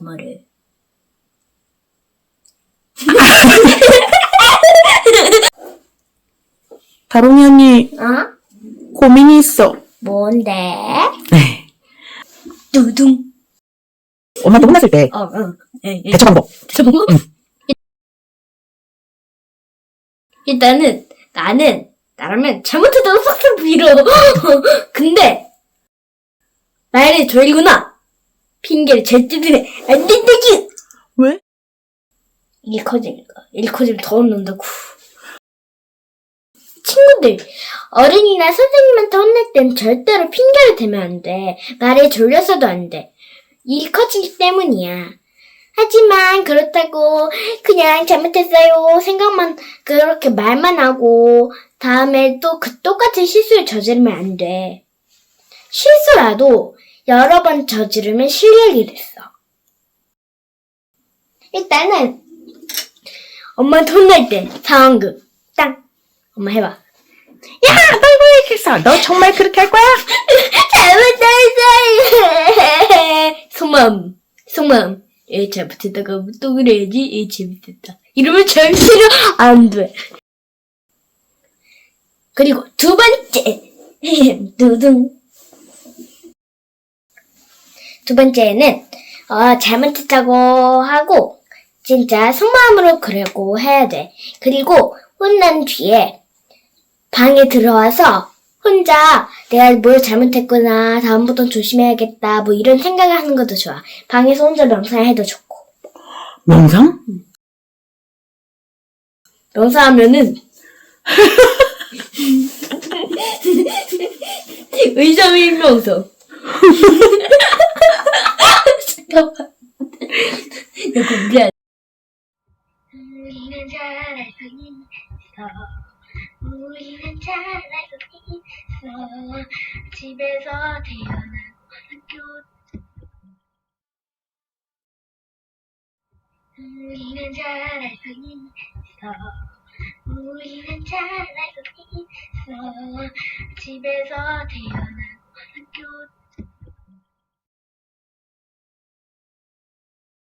말해. 다롱이 언니 어? 고민이 있어. 뭔데? 네. 두둥. 엄마한테 혼났을 때 어, 어. 에, 에. 대처 방법. 저거? 응. 일단은 나는 나라면 잘못했다고 팍팍 빌어. 근데 말이 졸리구나. 핑계를 절대 대면 안 된다기. 왜? 일 커지니까 일 커지면 더 혼난다고. 친구들 어른이나 선생님한테 혼낼 땐 절대로 핑계를 대면 안 돼. 말에 졸려서도 안 돼. 일 커지기 때문이야. 하지만 그렇다고 그냥 잘못했어요 생각만 그렇게 말만 하고 다음에 또 그 똑같은 실수를 저지르면 안 돼. 실수라도 여러 번 저지르면 실력이 됐어. 일단은 엄마한테 혼날 때 상황극 땅 엄마 해봐. 야, 너 이거 얘기했어. 너 정말 그렇게 할 거야? 잘못했어요. 속마음 속마음 에 잘못했다가 또 그래야지 에 재밌었다. 이러면 절대로 안 돼. 그리고 두 번째 두둥 두 번째는 어, 잘못 했다고 하고 진짜 속마음으로 그러고 해야 돼. 그리고 혼난 뒤에 방에 들어와서 혼자 내가 뭘 잘못했구나 다음부터는 조심해야겠다 뭐 이런 생각을 하는 것도 좋아. 방에서 혼자 명상해도 좋고. 명상? 명상하면은 의점인 명상. 이거 미안. 우리는 잘할 수 있어. 우리는 잘할 수 있어. 집에서 태어나고 학교. 우리는 잘할 수 있어. 우리는 잘할 수 있어. 집에서 태어나